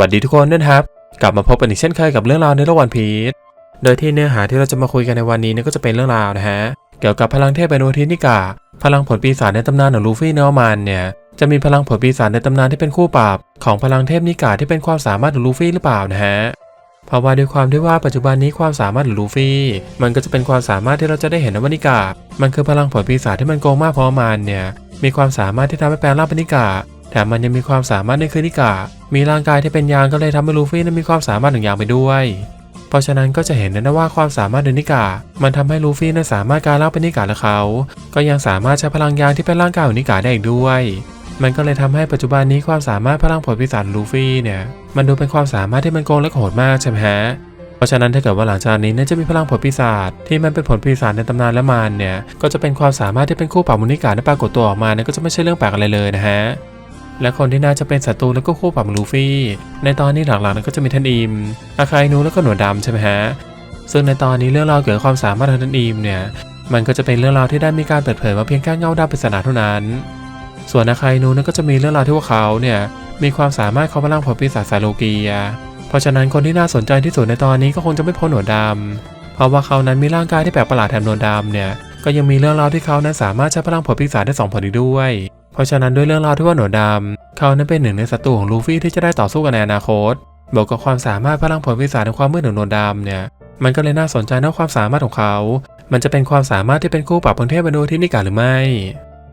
วัสดีทุกคนด้วยนะครับ กลับมาพบกันอีกเช่นเคยกับเรื่องราวในโลกวันพีชโดยที่เนื้อหาที่เราจะมาคุยกันในวันนี้เนี่ยก็จะเป็นเรื่องราวนะฮะ เกี่ยวกับพลังเทพเป็นโอทินิกา พลังผลปีศาจในตำนานของลูฟี่เนอร์มันเนี่ย จะมีพลังผลปีศาจในตำนานที่เป็นคู่ปรับของพลังเทพนิกาที่เป็นความสามารถของลูฟี่หรือเปล่านะฮะเพราะว่าด้วยความที่ว่าปัจจุบันนี้ความสามารถของลูฟี่ มันก็จะเป็นความสามารถที่เราจะได้เห็นนว่านิกา มันคือพลังผลปีศาจที่มันโกงมากพราะว่ามันเนี่ย มีความสามารถที่ทำให้แปลงร่างเป็นนิกา แถมมันยังมีความสามารถในคืนิกามีร่างกายที่เป็นยางก็เลยทำให้ลูฟี่นั้นมีความสามารถหนึ่งอย่างไปด้วย เพราะฉะนั้นก็จะเห็นได้นะว่าความสามารถในนิกามันทำให้ลูฟี่นั้นสามารถกายร่างเป็นนิกาและเขา ก็ยังสามารถใช้พลังยางที่เป็นร่างกายของนิกาได้อีกด้วย มันก็เลยทำให้ปัจจุบันนี้ความสามารถพลังผลปีศาจลูฟี่เนี่ย มันดูเป็นความสามารถที่มันโกงและโหดมากใช่ไหมฮะเพราะฉะนั้นถ้าเกิดว่าหลังจากนี้นี่ยจะมีพลังผลปีศาจที่มันเป็นผลปีศาจในตำนานและมารเนี่ยก็จะเป็นความสามารถที่เป็นคู่ปรับมุนิกาที่ปรากฏตัวออกมาเนี่ยก็จะไม่ใช่เรื่องแปลกอะไรเลยนะฮะ และคนที่น่าจะเป็นศัตรูแล้วก็คู่ปรับลูฟี่ ในตอนนี้หลังๆนั้นก็จะมีท่านอิมอาคายนูแล้วก็หนวดดำใช่ไหมฮะซึ่งในตอนนี้เรื่องราวเกี่ยวกับความสามารถของท่านอิมเนี่ยมันก็จะเป็นเรื่องราวที่ได้มีการเปิดเผยมาเพียงแค่เงาดำปริศนาเท่านั้น ส่วนอาคายนูนั้นก็จะมีเรื่องราวที่ว่าเขาเนี่ยมีความสามารถเของพลังผลปีศาจสาโลกีย เพราะฉะนั้นคนที่น่าสนใจที่สุดในตอนนี้ก็คงจะไม่พ้นหนวดดำเพราะว่าเขานั้นมีร่างกายที่แปลกประหลาดแถมหนวดดำเนี่ยก็ยังมีเรื่องราวที่เขานั้นสามารถใช้พลังผลปีศาจได้สองผลอีกด้วย เพราะฉะนั้นด้วยเรื่องราวที่ว่าหนวดำเขานั้นเป็นหนึ่งในศัตรูของลูฟี่ที่จะได้ต่อสู้กันในอนาคตบวกกับความสามารถพลังผลปีศาในความมืดของหนวดำเนี่ย มันก็เลยน่าสนใจนความสามารถของเขา มันจะเป็นความสามารถที่เป็นคู่ปรับประเทศบรรดที่นิกาหรือไม่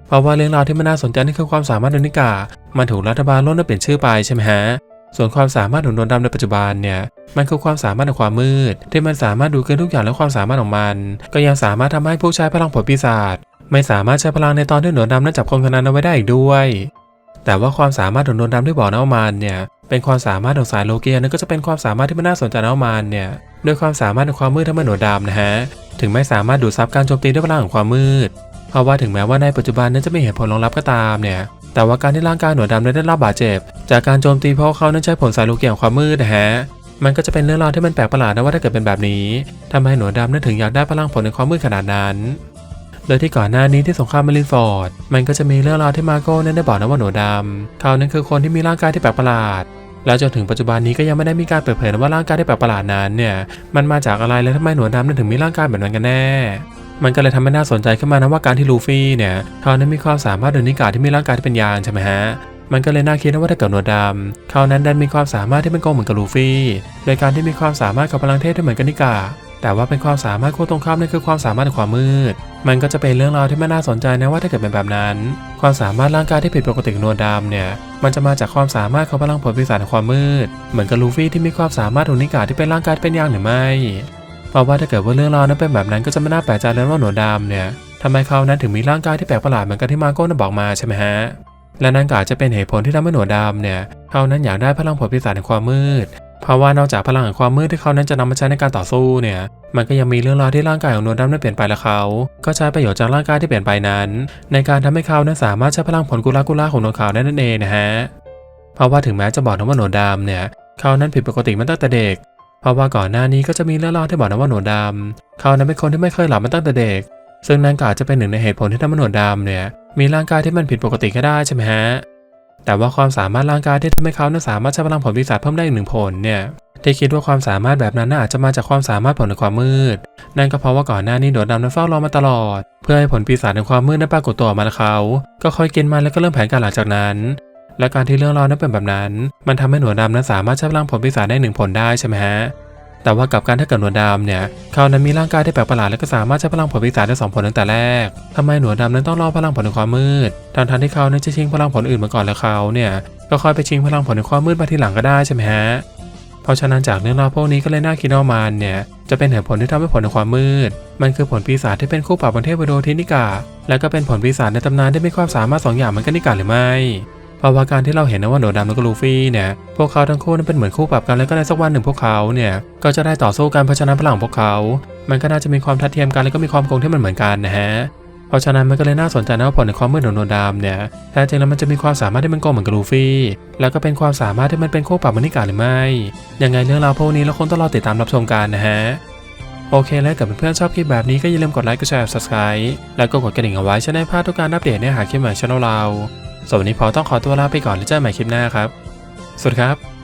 เพราะว่าเรื่องราวที่มันน่าสนใจนั่คือความสามารถของนิกา มันถูกรัฐบาลล้นและเปลี่ยนชื่อไปใช่ไหมฮะส่วนความสามารถของดวงดำในปัจจุบันเนี่ย มันคือความสามารถของความมืด ที่มันสามารถดูเกินทุกอย่างและความสามารถของมัน ก็ยังสามารถทำให้ผู้ใช้พลังผลปีศาจ ไม่สามารถใช้พลังในตอนที่หนวดดำนั้นจับคนคนนั้นเอาไว้ได้อีกด้วย แต่ว่าความสามารถของดวงดำที่บอกนะว่ามันเนี่ย เป็นความสามารถของสายโลเกียนั่นก็จะเป็นความสามารถที่มันน่าสนใจนะว่ามันเนี่ยด้วยความสามารถของความมืดทั้งมันหนวดดำนะฮะ ถึงไม่สามารถดูดซับการโจมตีด้วยพลังของความมืด เพราะว่าถึงแม้ว่าในปัจจุบันนั้นจะไม่เห็นผลรองรับก็ตามเนี่ย แต่ว่าการที่ร่างกายหนวดดำนั้นได้รับบาดเจ็บ จากการโจมตีเพราะเขานั้นใช้ผลสายโลเกี่ยวความมืดนะฮะมันก็จะเป็นเรื่องราวที่มันแปลกประหลาดนะว่าถ้าเกิดเป็นแบบนี้ทำไมหนวดดำนั้นถึงอยากได้พลังผลในความมืดขนาดนั้น โดยที่ก่อนหน้านี้ที่สงครามมารินฟอร์ด มันก็จะมีเรื่องราวที่มาโก้นั้นได้บอกนะว่าหนวดดำเขานั้นคือคนที่มีร่างกายที่แปลกประหลาดแล้วจนถึงปัจจุบันนี้ก็ยังไม่ได้มีการเปิดเผยว่าร่างกายที่แปลกประหลาดนั้นเนี่ยมันมาจากอะไรและทำไมหนวดดำนั้นถึงมีร่างกายแบบนั้นกันแน่ มันก็เลยทำให้น่าสนใจขึ้นมานะว่าการที่ลูฟี่เนี่ยเขานั้นมีความสามารถโดยนิกาที่มีร่างกายที่เป็นยางใช่ไหมฮะมันก็เลยน่าคิดนะว่าถ้าเกิดหนวดดำเขานั้นดันมีความสามารถที่เป็นโกงเหมือนกับลูฟี่ โดยการที่มีความสามารถกับพลังเทพที่เหมือนกับนิกา แต่ว่าเป็นความสามารถคู่ตรงข้ามนั่นคือความสามารถในความมืด มันก็จะเป็นเรื่องราวที่ไม่น่าสนใจนะว่าถ้าเกิดเป็นแบบนั้น ความสามารถร่างกายที่ผิดปกติของหนวดดำเนี่ย มันจะมาจากความสามารถของพลังผลปีศาจในความมืด เหมือนกับลูฟี่ที่มีความสามารถของนิกาที่เป็นร่างกายเป็นยางหรือไม่ เพราะว่าถ้าเกิดว่าเรื่องราวนั้นเป็นแบบนั้นก็จะไม่น่าแปลกใจเลยว่าหนวดดำเนี่ยทำไมเขานั้นถึงมีร่างกายที่แปลกประหลาดเหมือนกับที่มาโก้นั้นบอกมาใช่ไหมฮะ และนั่นก็อาจจะเป็นเหตุผลที่ทำให้หนวดดำเนี่ยเขานั้นอยากได้พลังผลปีศาจในความมืด เพราะว่านอกจากพลังแห่งความมืดที่เขานั้นจะนำมาใช้ในการต่อสู้เนี่ย มันก็ยังมีเรื่องราวที่ร่างกายของนวดดำนั้นเปลี่ยนไปและเขา ก็ใช้ประโยชน์จากร่างกายที่เปลี่ยนไปนั้น ในการทำให้เขานั้นสามารถใช้พลังผลกุลากุลาของหนวดขาวได้นั่นเองนะฮะ เพราะว่าถึงแม้จะบอกนะว่าหนวดดำเนี่ยเขานั้นผิดปกติมาตั้งแต่เด็ก เพราะว่าก่อนหน้านี้ก็จะมีเรื่องเล่าที่บอกนะว่าหนวดดำเขานั้นเป็นคนที่ไม่เคยหลับมาตั้งแต่เด็ก ซึ่งนั่นก็อาจจะเป็นหนึ่งในเหตุผลที่ทำให้หนวดดำเนี่ยมีร่างกายที่มันผิดปกติก็ได้ใช่ไหมฮะ แต่ว่าความสามารถร่างกายที่ทำให้เขานั้นสามารถใช้พลังผลปีศาจเพิ่มได้อีกหนึ่งผลเนี่ยที่คิดว่าความสามารถแบบนั้นน่าอาจจะมาจากความสามารถผลในความมืด นั่นก็เพราะว่าก่อนหน้านี้หนวดดำนั้นเฝ้ารอมาตลอด เพื่อให้ผลปีศาจในความมืดนั้นปรากฏตัวออกมาแล้วเขา ก็คอยกินมันแล้วก็เริ่มแผนการหลังจากนั้น และการที่เรื่องราวนั้นเป็นแบบนั้น มันทำให้หนวดดำนั้นสามารถใช้พลังผลปีศาจได้หนึ่งผลได้ใช่ไหมฮะ แต่ว่ากับการถ้าเกิดหนวดดำเนี่ยเขานั้นมีร่างกายที่แปลกประหลาดและก็สามารถใช้พลังผลปีศาจได้สองผลตั้งแต่แรกทำไมหนวดดำนั้นต้องรอพลังผลในความมืดทั้งทันที่เขานั้นจะชิงพลังผลอื่นมาก่อนแล้วเขาเนี่ยก็ค่อยไปชิงพลังผลในความมืดมาทีหลังก็ได้ใช่ไหมฮะเพราะฉะนั้นจากเรื่องราวพวกนี้ก็เลยน่าคิดว่ามันเนี่ยจะเป็นเหตุผลที่ทำให้ผลในความมืด มันคือผลปีศาจที่เป็นคู่ปรับบนเทพวโดทินิกา และก็เป็นผลปีศาจในตำนานที่มีความสามารถสองอย่างเหมือนกันนิกาหรือไม่ เพราว่าการที่เราเห็นนะว่าโหนดดำและก็ลูฟี่เนี่ยพวกเขาทั้งคู่นั้นเป็นเหมือนคู่ปรับกันแล้วก็ในสักวันหนึ่งพวกเขาเนี่ยก็จะได้ต่อสู้กันเพราะฉะนั้นพลังของพวกเขา มันก็น่าจะมีความทัดเทียมกันแล้วก็มีความโกงที่มันเหมือนกันนะฮะเพราะฉะนั้นมันก็เลยน่าสนใจนะว่าผลในความมืดของโนดามเนี่ยแท้จริงแล้วมันจะมีความสามารถที่มันโกงเหมือนกับลูฟี่ แล้วก็เป็นความสามารถที่มันเป็นคู่ปรับมันนิกาหรือไม่ ยังไงเรื่องราวพวกนี้เราคงต้องรอติดตามรับชมกันนะฮะ โอเคแล้วกับเพื่อนๆชอบคลิปแบบนี้ก็อย่าลืมกดไลค์กดแชร์ subscribe แล้วก็กดกระดิ่งเอาไว้จะได้ไม่พลาดทุกการอัปเดตเนื้อหาคลิปใหม่ช่องเราสำหรับวันนี้พอต้องขอตัวลาไปก่อนแล้วเจอกันใหม่คลิปหน้าครับ สวัสดีครับ